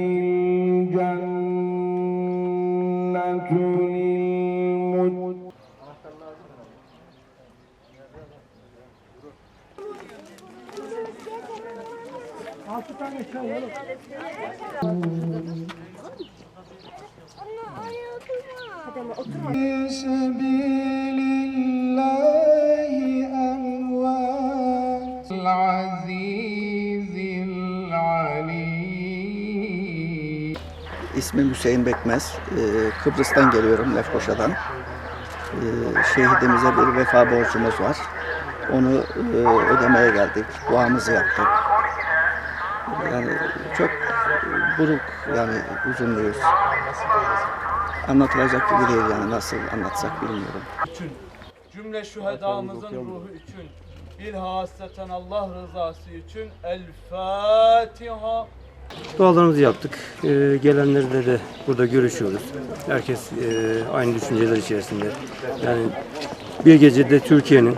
الجنة للمتقين في سبيل الله İsmim Hüseyin Bekmez. Ee, Kıbrıs'tan geliyorum, Lefkoşa'dan. Ee, şehidimize bir vefa borcumuz var. Onu e, ödemeye geldik. Duamızı yaptık. Yani çok buruk yani üzünlüyüz. Anlatılacak gibi değil yani nasıl anlatsak bilmiyorum. için, cümle şühedamızın ruhu için, bilhasreten Allah rızası için El Fatiha. Dualarımızı yaptık. Ee, gelenlerle de burada görüşüyoruz. Herkes e, aynı düşünceler içerisinde. Yani bir gecede Türkiye'nin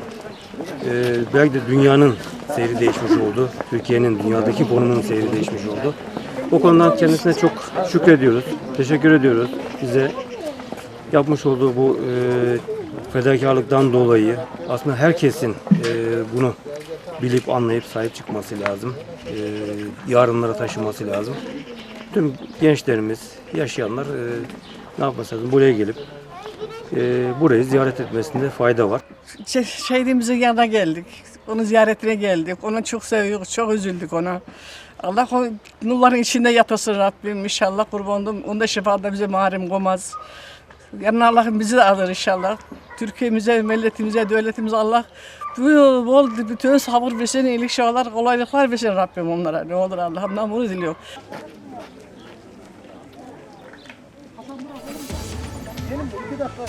e, belki de dünyanın seyri değişmiş oldu. Türkiye'nin dünyadaki konumunun seyri değişmiş oldu. O konudan kendisine çok şükrediyoruz. Teşekkür ediyoruz. Bize yapmış olduğu bu e, fedakarlıktan dolayı aslında herkesin e, bunu bilip anlayıp sahip çıkması lazım. E, yarınlara taşıması lazım. Tüm gençlerimiz, yaşayanlar e, ne yapması lazım? Buraya gelip e, burayı ziyaret etmesinde fayda var. Şehidimizin yanına geldik. Onun ziyaretine geldik. Onu çok seviyoruz, çok üzüldük ona. Allah o nurların içinde yatasın Rabbim inşallah kurbanım. Onda şefaatinde bize mahrem olmaz. Yarın Allah'ım bizi de alır inşallah. Türkiye'mize, milletimize, devletimize Allah bol, bol bütün sabır versin, iyilik şahalar, kolaylıklar versin Rabbim onlara. Ne olur Allah'ımdan bunu diliyorum. Benim bu iki dakika